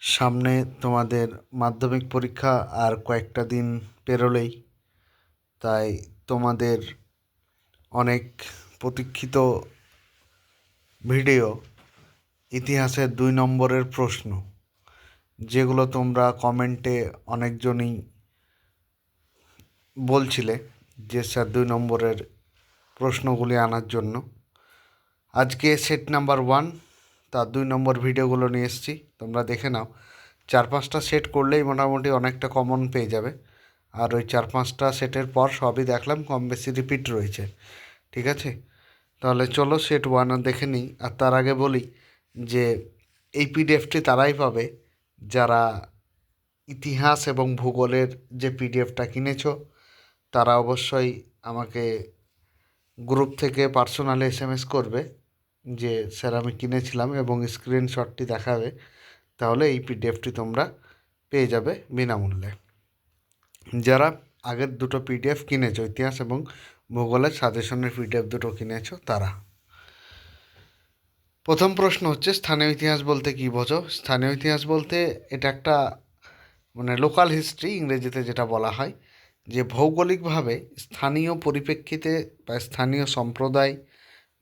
সামনে তোমাদের মাধ্যমিক পরীক্ষা আর কয়েকটা দিন পেরোলেই। তাই তোমাদের অনেক প্রতীক্ষিত ভিডিও, ইতিহাসের দুই নম্বরের প্রশ্ন, যেগুলো তোমরা কমেন্টে অনেকজনই বলছিলে যে স্যার দুই নম্বরের প্রশ্নগুলি আনার জন্য। আজকে সেট নাম্বার ওয়ান তার দুই নম্বর ভিডিওগুলো নিয়ে এসেছি, তোমরা দেখে নাও। চার পাঁচটা সেট করলেই মোটামুটি অনেকটা কমন পেয়ে যাবে। আর ওই চার পাঁচটা সেটের পর সবই দেখলাম, কম বেশি রিপিট রয়েছে। ঠিক আছে? তাহলে চলো সেট ওয়ান দেখে নিই। আর তার আগে বলি যে, এই পিডিএফটি তারাই পাবে যারা ইতিহাস এবং ভূগোলের যে পিডিএফটা কিনেছো, তারা অবশ্যই আমাকে গ্রুপ থেকে পার্সোনালি এস করবে। যে স্যার আমি কিনেছিলাম এবং স্ক্রিনশটটি দেখাবে, তাহলে এই পিডিএফটি তোমরা পেয়ে যাবে বিনামূল্যে। যারা আগের দুটো পিডিএফ কিনেছো, ইতিহাস এবং ভূগোলের সাজেশনের পিডিএফ দুটো কিনেছো, তারা। প্রথম প্রশ্ন হচ্ছে, স্থানীয় ইতিহাস বলতে কী বোঝো? স্থানীয় ইতিহাস বলতে এটা একটা মানে লোকাল হিস্ট্রি ইংরেজিতে যেটা বলা হয়, যে ভৌগোলিকভাবে স্থানীয় পরিপ্রেক্ষিতে বা স্থানীয় সম্প্রদায়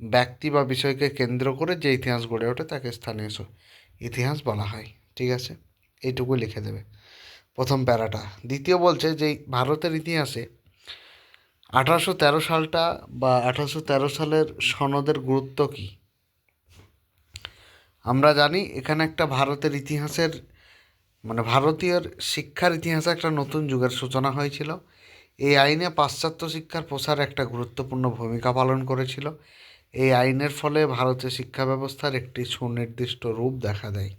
ব্যক্তি বা বিষয়কে কেন্দ্র করে যে ইতিহাস গড়ে ওঠে তাকে স্থানীয় ইতিহাস বলা হয়। ঠিক আছে? এইটুকু লিখে দেবে। প্রথম প্যারাটা। দ্বিতীয় বলছে যে ভারতের ইতিহাসে আঠারোশো তেরো সালটা বা আঠারোশো তেরো সালের সনদের গুরুত্ব কী? আমরা জানি এখানে একটা ভারতের ইতিহাসের মানে ভারতীয় শিক্ষার ইতিহাসে একটা নতুন যুগের সূচনা হয়েছিল। এই আইনে পাশ্চাত্য শিক্ষার প্রসার একটা গুরুত্বপূর্ণ ভূমিকা পালন করেছিল। এই আইনের ফলে ভারতের শিক্ষা ব্যবস্থার একটি সুনির্দিষ্ট রূপ দেখা দেয়।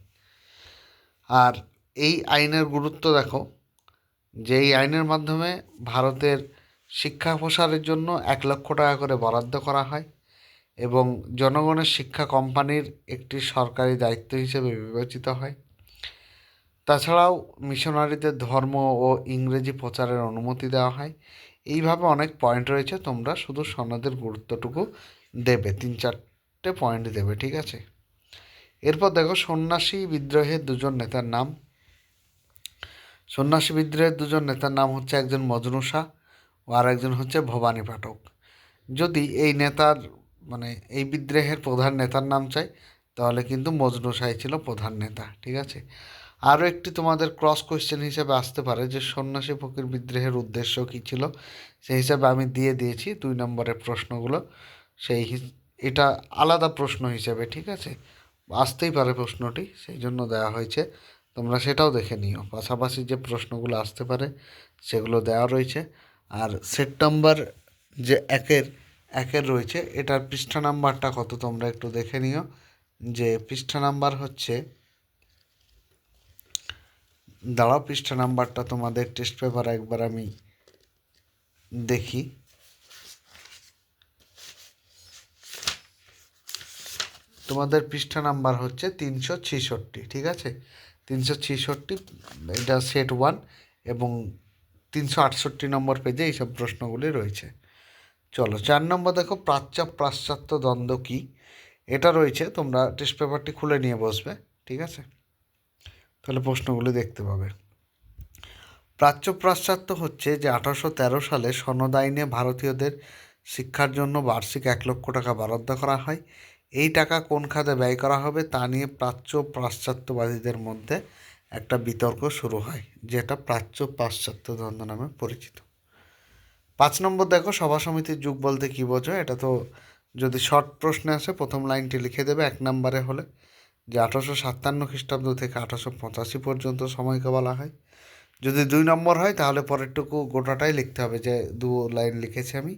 আর এই আইনের গুরুত্ব দেখো, যে এই আইনের মাধ্যমে ভারতের শিক্ষা প্রসারের জন্য এক লক্ষ টাকা করে বরাদ্দ করা হয় এবং জনগণের শিক্ষা কোম্পানির একটি সরকারি দায়িত্ব হিসেবে বিবেচিত হয়। তাছাড়াও মিশনারিদের ধর্ম ও ইংরেজি প্রচারের অনুমতি দেওয়া হয়। এইভাবে অনেক পয়েন্ট রয়েছে, তোমরা শুধু সনদের গুরুত্বটুকু দেবে, তিন চারটে পয়েন্ট দেবে, ঠিক আছে? এরপর দেখো সন্ন্যাসী বিদ্রোহের দুজন নেতার নাম। সন্ন্যাসী বিদ্রোহের দুজন নেতার নাম হচ্ছে একজন মজনু শাহ ও আর একজন হচ্ছে ভবানী পাঠক। যদি এই নেতার মানে এই বিদ্রোহের প্রধান নেতার নাম চাই, তাহলে কিন্তু মজনু শাহ ছিল প্রধান নেতা, ঠিক আছে? আরও একটি তোমাদের ক্রস কোয়েশ্চেন হিসেবে আসতে পারে যে সন্ন্যাসী ফকির বিদ্রোহের উদ্দেশ্য কী ছিল? সেই হিসাবে আমি দিয়ে দিয়েছি দুই নম্বরের প্রশ্নগুলো। সেই এটা আলাদা প্রশ্ন হিসেবে, ঠিক আছে? আসতেই পারে প্রশ্নটি, সেই জন্য দেওয়া হয়েছে। তোমরা সেটাও দেখে নিও। পাশাপাশি যে প্রশ্নগুলো আসতে পারে, সেগুলো দেওয়া রয়েছে। আর সেট নাম্বার যে একের একের রয়েছে, এটার পৃষ্ঠা নাম্বারটা কত তোমরা একটু দেখে নিও। যে পৃষ্ঠা নাম্বার হচ্ছে, দাঁড়াও, পৃষ্ঠা নাম্বারটা তোমাদের টেস্ট পেপার একবার আমি দেখি। তোমাদের পৃষ্ঠা নাম্বার হচ্ছে তিনশো ছেষট্টি, ঠিক আছে? তিনশো ছেষট্টি, এটা সেট ওয়ান এবং তিনশো আটষট্টি নম্বর পেজে এইসব প্রশ্নগুলি রয়েছে। চলো, চার নম্বর দেখো, প্রাচ্য পাশ্চাত্য দ্বন্দ্ব কী? এটা রয়েছে, তোমরা টেস্ট পেপারটি খুলে নিয়ে বসবে, ঠিক আছে? তাহলে প্রশ্নগুলি দেখতে পাবে। প্রাচ্য পাশ্চাত্য হচ্ছে যে আঠারোশো তেরো সালে সনদ আইনে ভারতীয়দের শিক্ষার জন্য বার্ষিক এক লক্ষ টাকা বরাদ্দ করা হয় এই টাকা কোন খাতে ব্যয় করা হবে তা নিয়ে প্রাচ্য পাশ্চাত্যবাদীদের মধ্যে একটা বিতর্ক শুরু হয়, যেটা প্রাচ্য পাশ্চাত্য দ্বন্দ্ব নামে পরিচিত। পাঁচ নম্বর দেখো, সভা সমিতির যুগ বলতে কী বোঝো এটা তো যদি শর্ট প্রশ্নে আসে, প্রথম লাইনটি লিখে দেবে এক নম্বরে হলে, যে আঠারোশো সাতান্ন খ্রিস্টাব্দ থেকে আঠারোশো পঁচাশি পর্যন্ত সময়কে বলা হয়। যদি দুই নম্বর হয়, তাহলে পরেরটুকু গোটাটাই লিখতে হবে, যে দু লাইন লিখেছি আমি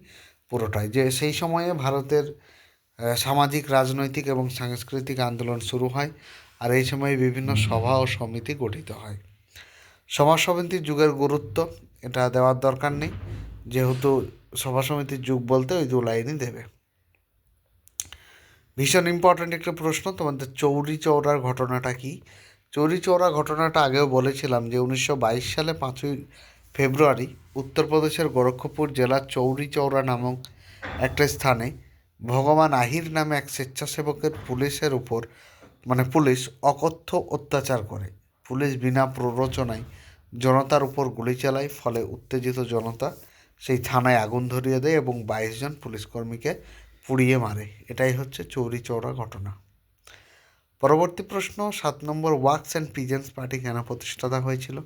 পুরোটাই। যে সেই সময়ে ভারতের সামাজিক, রাজনৈতিক এবং সাংস্কৃতিক আন্দোলন শুরু হয় আর এই সময় বিভিন্ন সভা ও সমিতি গঠিত হয়। সমাজ সমিতির যুগের গুরুত্ব এটা দেওয়ার দরকার নেই। যেহেতু সভা সমিতির যুগ বলতে ওই দু লাইনই দেবে। ভীষণ ইম্পর্ট্যান্ট একটা প্রশ্ন, তোমাদের চৌরি চৌরার ঘটনাটা কি? চৌরি চৌরা ঘটনাটা আগেও বলেছিলাম যে উনিশশো বাইশ সালে পাঁচই ফেব্রুয়ারি উত্তরপ্রদেশের গোরক্ষপুর জেলার চৌরি চৌরা নামক একটা স্থানে ভগবান আহির নামে এক স্বেচ্ছাসেবকের পুলিশের উপর মানে পুলিশ অকথ্য অত্যাচার করে। পুলিশ বিনা প্ররোচনায় জনতার উপর গুলি চালায়, ফলে উত্তেজিত জনতা সেই থানায় আগুন ধরিয়ে দেয় এবং বাইশ জন পুলিশকর্মীকে পুড়িয়ে মারে। এটাই হচ্ছে চৌরি চৌরা ঘটনা। পরবর্তী প্রশ্ন, সাত নম্বর ওয়ার্কস অ্যান্ড পিজেন্স পার্টি কেন প্রতিষ্ঠাতা হয়েছিল?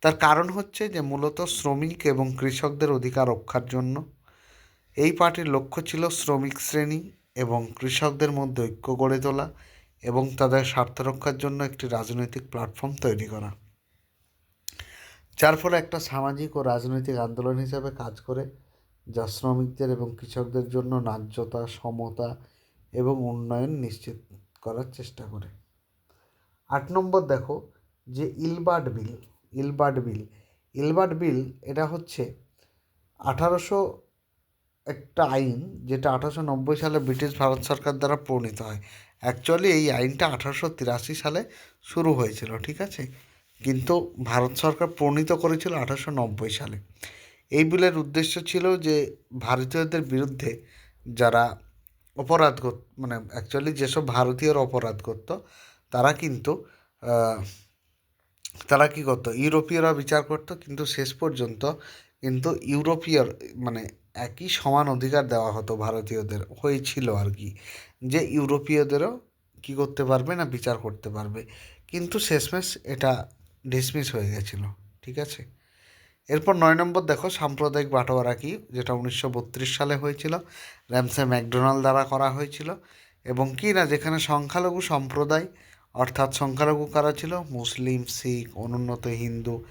তার কারণ হচ্ছে যে মূলত শ্রমিক এবং কৃষকদের অধিকার রক্ষার জন্য এই পার্টির লক্ষ্য ছিল শ্রমিক শ্রেণি এবং কৃষকদের মধ্যে ঐক্য গড়ে তোলা এবং তাদের স্বার্থ রক্ষার জন্য একটি রাজনৈতিক প্ল্যাটফর্ম তৈরি করা। যার ফলে একটা সামাজিক ও রাজনৈতিক আন্দোলন হিসাবে কাজ করে, যা শ্রমিকদের এবং কৃষকদের জন্য ন্যায্যতা, সমতা এবং উন্নয়ন নিশ্চিত করার চেষ্টা করে। আট নম্বর দেখো যে Ilbert bill Ilbert bill Ilbert bill এটা হচ্ছে আঠারোশো একটা আইন যেটা আঠারোশো নব্বই সালে ব্রিটিশ ভারত সরকার দ্বারা প্রণীত হয়। অ্যাকচুয়ালি এই আইনটা আঠারোশো তিরাশি সালে শুরু হয়েছিল, ঠিক আছে? কিন্তু ভারত সরকার প্রণীত করেছিল আঠারোশো নব্বই সালে। এই বিলের উদ্দেশ্য ছিল যে ভারতীয়দের বিরুদ্ধে যারা অপরাধ কর মানে অ্যাকচুয়ালি যেসব ভারতীয়রা অপরাধ করত, তারা কিন্তু তারা কী করতো? ইউরোপীয়রা বিচার করতো, কিন্তু শেষ পর্যন্ত কিন্তু ইউরোপীয় মানে একই সমান অধিকার দেওয়া হতো ভারতীয়দের, হয়েছিল আর কি। যে ইউরোপীয়দেরও কী করতে পারবে না বিচার করতে পারবে। কিন্তু শেষমেশ এটা ডিসমিস হয়ে গেছিল, ঠিক আছে? এরপর নয় নম্বর দেখো, সাম্প্রদায়িক বাটোয়ারা কি? যেটা উনিশশো বত্রিশ সালে হয়েছিল, র্যামসে ম্যাকডোনাল্ড দ্বারা করা হয়েছিল। এবং কি না, যেখানে সংখ্যালঘু সম্প্রদায়, অর্থাৎ সংখ্যালঘু কারা ছিল? মুসলিম, শিখ, অনুন্নত হিন্দু,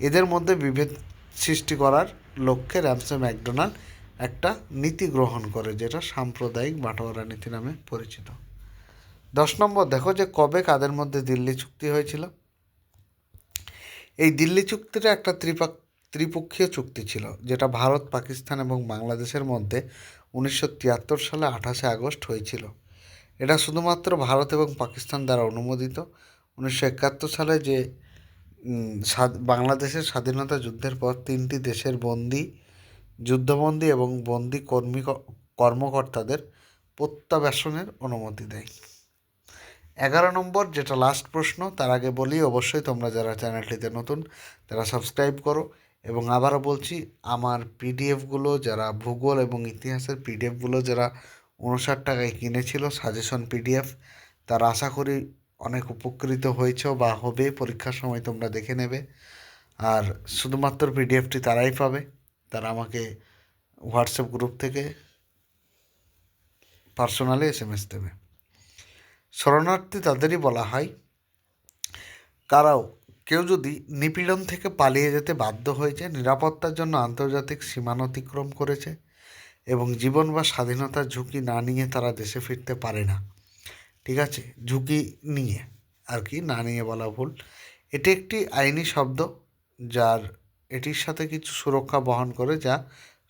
এদের মধ্যে বিভেদ সৃষ্টি করার লক্ষ্যে র্যামসে ম্যাকডোনাল্ড একটা নীতি গ্রহণ করে, যেটা সাম্প্রদায়িক বাটোয়ারা নীতি নামে পরিচিত। দশ নম্বর, দেখো যে কবে কাদের মধ্যে দিল্লি চুক্তি হয়েছিল? এই দিল্লি চুক্তিটা একটা ত্রিপাক ত্রিপক্ষীয় চুক্তি ছিল, যেটা ভারত, পাকিস্তান এবং বাংলাদেশের মধ্যে উনিশশো তিয়াত্তর সালে আঠাশে আগস্ট হয়েছিল। এটা শুধুমাত্র ভারত এবং পাকিস্তান দ্বারা অনুমোদিত। উনিশশো একাত্তর সালে যে বাংলাদেশের স্বাধীনতা যুদ্ধের পর তিনটি দেশের বন্দি, যুদ্ধবন্দী এবং বন্দি কর্মী কর্মকর্তাদের প্রত্যাবাসনের অনুমতি দেয়। এগারো নম্বর যেটা লাস্ট প্রশ্ন, তার আগে বলি, অবশ্যই তোমরা যারা চ্যানেলটিতে নতুন, তারা সাবস্ক্রাইব করো এবং আবারও বলছি, আমার পিডিএফগুলো যারা ভূগোল এবং ইতিহাসের পিডিএফগুলো যারা উনষাট টাকায় কিনেছিল সাজেশন পিডিএফ তারা আশা করি অনেক উপকৃত হয়েছে বা হবে, পরীক্ষার সময় তোমরা দেখে নেবে। আর শুধুমাত্র পিডিএফটি তারাই পাবে। তারা আমাকে হোয়াটসঅ্যাপ গ্রুপ থেকে পার্সোনালি এস এম এস দেবে। শরণার্থী তাদেরই বলা হয়। কারাও, কেউ যদি নিপীড়ন থেকে পালিয়ে যেতে বাধ্য হয়েছে, নিরাপত্তার জন্য আন্তর্জাতিক সীমানা অতিক্রম করেছে এবং জীবন বা স্বাধীনতার ঝুঁকি না নিয়ে তারা দেশে ফিরতে পারে না। ঠিক আছে? ঝুঁকি নিয়ে। আর কি? না নিয়ে বলা ভুল। এটি একটি আইনি শব্দ যার এটির সাথে কিছু সুরক্ষা বহন করে যা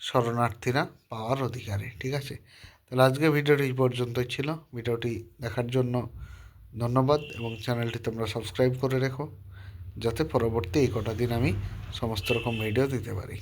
শরণার্থীরা পাওয়ার অধিকারী। ঠিক আছে? তাহলে আজকে ভিডিওটি এই পর্যন্তই ছিল। ভিডিওটি দেখার জন্য ধন্যবাদ এবং চ্যানেলটি তোমরা সাবস্ক্রাইব করে রেখো। যাতে পরবর্তী এই কটা দিন আমি সমস্ত রকম ভিডিও দিতে পারি।